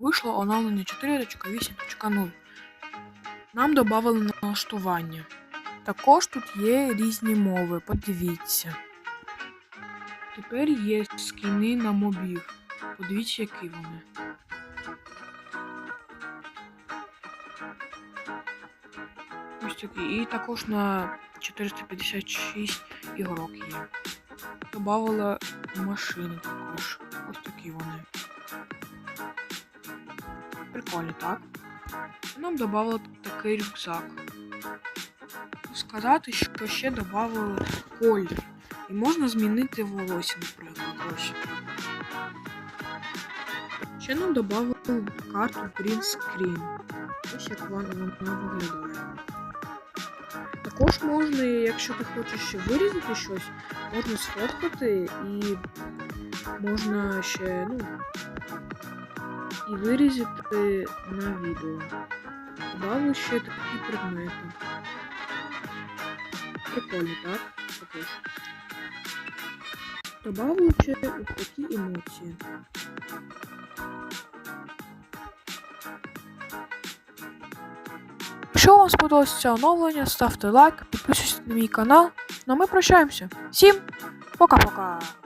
вийшло оновлення 4.8.0. Нам додали налаштування. Також тут є різні мови, подивіться. Тепер є скіни на мобів. Подивіться, які вони. Ось такі. І також на 456 ігрок є. Добавила машини також. Ось такі вони. Прикольно, так? Нам додали такий рюкзак. Сказати, що ще додали колір. І можна змінити волосся, наприклад. Ось. Ще нам додали карту Green Screen. Ось як вона виглядає. Також можна, якщо ти хочеш ще вирізати щось, можна сфоткати і можна ще, ну, і вирізати на відео. Добавили ще такі предмети. Прикольно, так? Також. Добавили ще ось такі емоції. Якщо вам сподобалося це оновлення, ставте лайк, підписуйтесь на мій канал. Ну а ми прощаємося. Всім пока-пока!